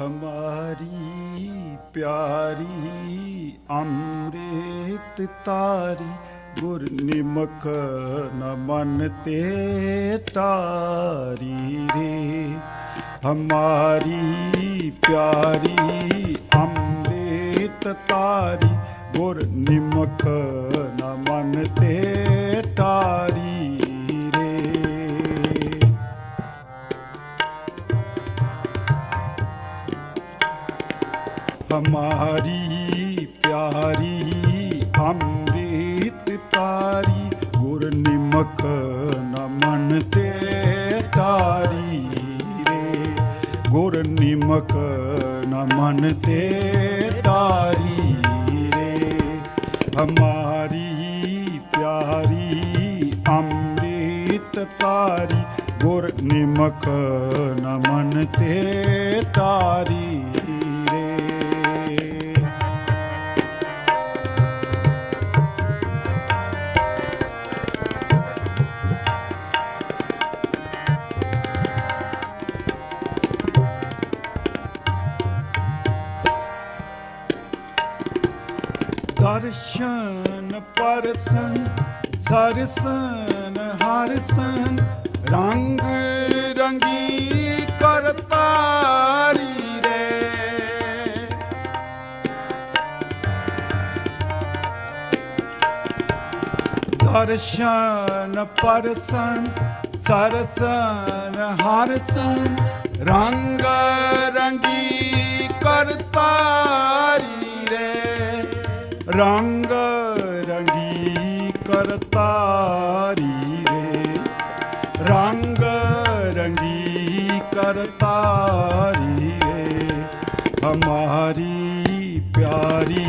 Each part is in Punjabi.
ਹਮਾਰੀ ਪਿਆਰੀ ਅੰਮ੍ਰਿਤ ਤਾਰੀ, ਗੁਰ ਨਿਮਕ ਨ ਮਨ ਤੇ ਤਾਰੀ ਰੇ। ਹਮਾਰੀ ਪਿਆਰੀ ਅੰਮ੍ਰਿਤ ਤਾਰੀ, ਗੁਰ ਨਿਮਕ ਨ ਮਨ ਤੇ ਤਾਰੀ ਹਮਾਰੀ ਪਿਆਰੀ ਅੰਮ੍ਰਿਤ ਤਾਰੀ ਗੁਰ ਨਿਮਕ ਨਮਨ ਤੇ ਤਾਰੀ ਰੇ ਗੁਰ ਨਿਮਕ ਨ ਤੇ ਤਾਰੀ ਰੇ ਹਮਾਰੀ ਪਿਆਰੀ ਅੰਮ੍ਰਿਤ ਤਾਰੀ ਗੁਰ ਨਿਮਕ ਨਮਨ ਤੇ ਤਾਰੀ ਦਰਸ਼ਨ ਪਰਸਨ ਸਰਸਨ ਹਰਸਨ ਰੰਗ ਰੰਗੀ ਕਰਤਾਰੀ ਰੇ। ਦਰਸ਼ਨ ਪਰਸਨ ਸਰਸਨ ਹਰਸਨ ਰੰਗ ਰੰਗੀ ਰੰਗ ਰੰਗੀ ਕਰਤਾਰੀ ਰੇ। ਰੰਗ ਰੰਗੀ ਕਰਤਾਰੀ ਰੇ। ਹਮਾਰੀ ਪਿਆਰੀ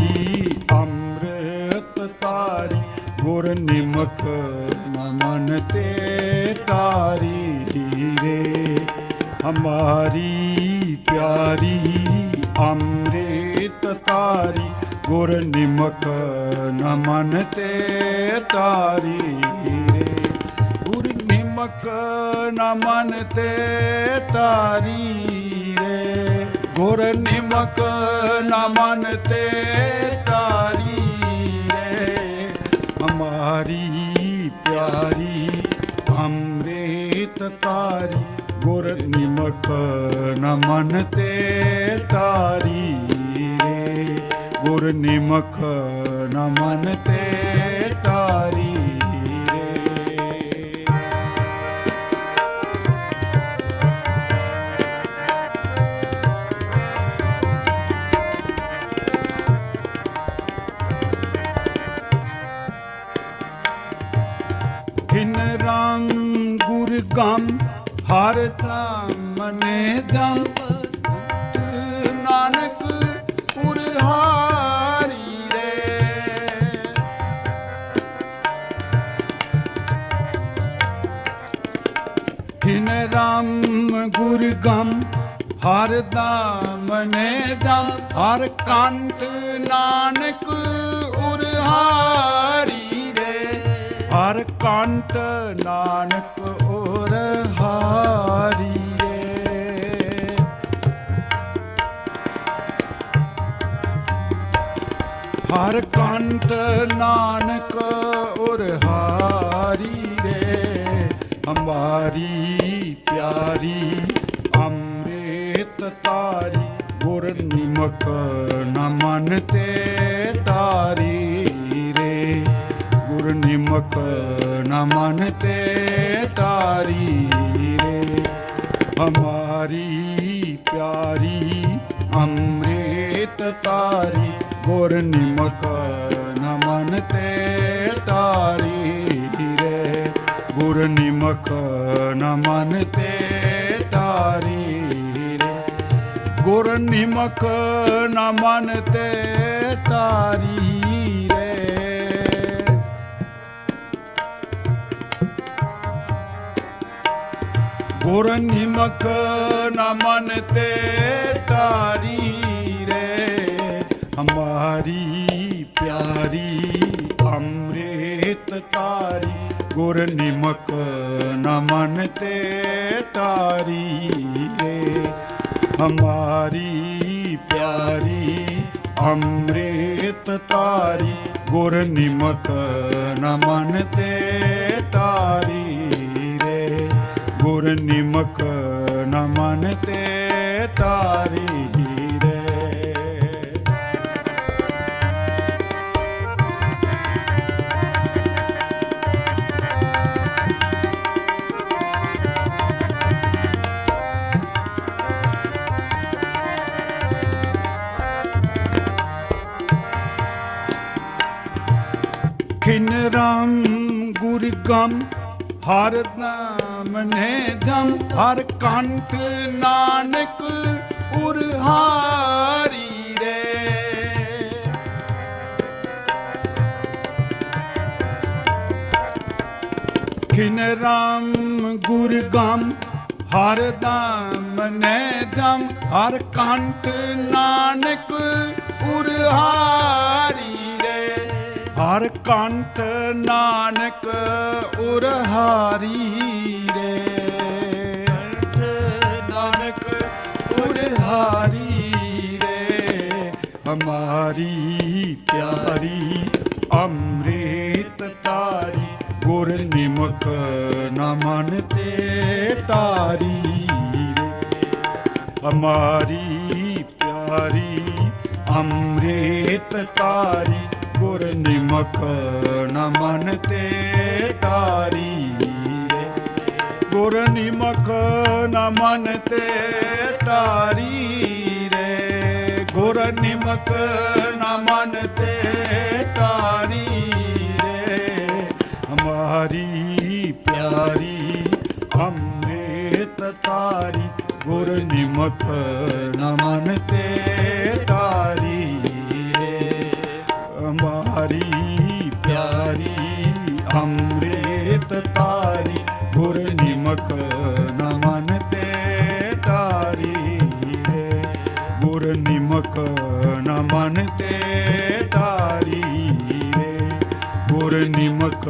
ਅੰਮ੍ਰਿਤ ਤਾਰੀ। ਗੁਰ ਨਿਮਕ ਮਨ ਤੇ ਤਾਰੀ ਰੇ ਹਮਾਰੀ ਪਿਆਰੀ ਅੰਮ੍ਰਿਤ ਤਾਰੀ। ਗੁਰ ਨਿਮਕ ਨ ਮਨ ਤੇ ਤਾਰੀ। ਰੇ ਗੁਰ ਨਿਮਕ ਨ ਮਨ ਤੇ ਤਾਰੀ ਰੇ। ਗੁਰ ਨਿਮਕ ਨ ਮਨ ਤੇ ਤਾਰੀ ਰੇ। ਹਮਾਰੀ ਪਿਆਰੀ ਅੰਮ੍ਰਿਤ ਤਾਰੀ। ਗੁਰ ਨਿਮਕ ਨ ਮਨ ਤੇ ਤਾਰੀ ਗੁਰ ਨਿਮਕ ਨ ਮਨ ਤੇ ਤਾਰੀ ਰੇ। ਰੰਗ ਰਾਮ ਗੁਰ ਗਮ, ਹਰ ਧਮ ਨੇ ਜਮ ਨਾਨਕ ਪੁਰ ਖਿਨ ਰਾਮ ਗੁਰ ਗਮ, ਹਰ ਦਾਮ ਨੇ ਹਰ ਕੰਠ ਨਾਨਕ ਉਰ ਹਾਰੀ ਰੇ। ਹਰ ਕੰਠ ਨਾਨਕ ਉਰ ਹਾਰੀ ਹਰ ਕੰਠ ਨਾਨਕ ਉਰ ਹਾਰੀ ਹਮਾਰੀ ਪਿਆਰੀ, ਅੰਮ੍ਰਿਤ ਤਾਰੀ, ਗੁਰ ਨਿਮਕ ਨ ਮਨ ਤੇ ਤਾਰੀ ਰੇ। ਗੁਰ ਨਿਮਕ ਨ ਮਨ ਤੇ ਤਾਰੀ ਰੇ। ਹਮਾਰੀ ਪਿਆਰੀ, ਅੰਮ੍ਰਿਤ ਤਾਰੀ, ਗੁਰ ਨਿਮਕ ਨ ਮਨ ਤੇ ਗੁਰ ਨਿਮਕ ਨ ਮਨ ਤੇ ਤਾਰੀ ਰੇ ਗੁਰ ਨਿਮਕ ਨ ਮਨ ਤੇ ਤਾਰੀ ਰੇ। ਗੁਰ ਨਿਮਕ ਨ ਮਨ ਤੇ ਤਾਰੀ ਰੇ। ਹਮਾਰੀ ਪਿਆਰੀ ਅੰਮ੍ਰਿਤ ਤਾਰੀ, ਗੁਰ ਨਿਮਕ ਨ ਮਨ ਤੇ ਤਾਰੀ ਰੇ ਹਮਾਰੀ ਪਿਆਰੀ ਅੰਮ੍ਰਿਤ ਤਾਰੀ, ਗੁਰ ਨਿਮਕ ਨ ਮਨ ਤੇ ਤਾਰੀ ਰੇ ਗੁਰ ਨਿਮਕ ਨ ਮਨ ਤੇ ਤਾਰੀ ਖਿਨ ਰਾਮ, ਗੁਰ ਗਮ, ਹਰ ਨਾਮ ਨੇ ਦਮ, ਹਰ ਕੰਠ ਨਾਨਕ ਉਰ ਹਾਰੀ ਰੇ। ਖਿਨ ਰਾਮ, ਗੁਰ ਗਮ, ਹਰ ਦਾਮ ਨੇ ਦਮ, ਹਰ ਕੰਠ ਨਾਨਕ ਉਰ ਹਰ ਕੰਠ ਨਾਨਕ ਉਰਹਾਰੀ ਰੇ। ਨਾਨਕ ਉਰਹਾਰੀ ਰੇ। ਹਮਾਰੀ ਪਿਆਰੀ ਅੰਮ੍ਰਿਤ ਤਾਰੀ, ਗੁਰ ਨਿਮਕ ਨ ਮਨ ਤੇ ਟਾਰੀ ਰੇ। ਹਮਾਰੀ ਪਿਆਰੀ ਅੰਮ੍ਰਿਤ ਤਾਰੀ ਗੁਰ ਨਿਮਕ ਨ ਮਨ ਤੇ ਟਾਰੀ ਗੁਰ ਨਿਮਕ ਨ ਮਨ ਤੇ ਟਾਰੀ ਰੇ ਗੁਰ ਨਿਮਕ ਨ ਮਨ ਤੇ ਟਾਰੀ ਰੇ ਹਮਾਰੀ ਪਿਆਰੀ ਅੰਮ੍ਰਿਤ ਤਾਰੀ ਗੁਰ ਨਿਮਕ ਨ ਮਨ ਤੇ ਨਮਨ ਤੇ ਤਾਰੀ ਰੇ। ਗੁਰ ਨਿਮਕ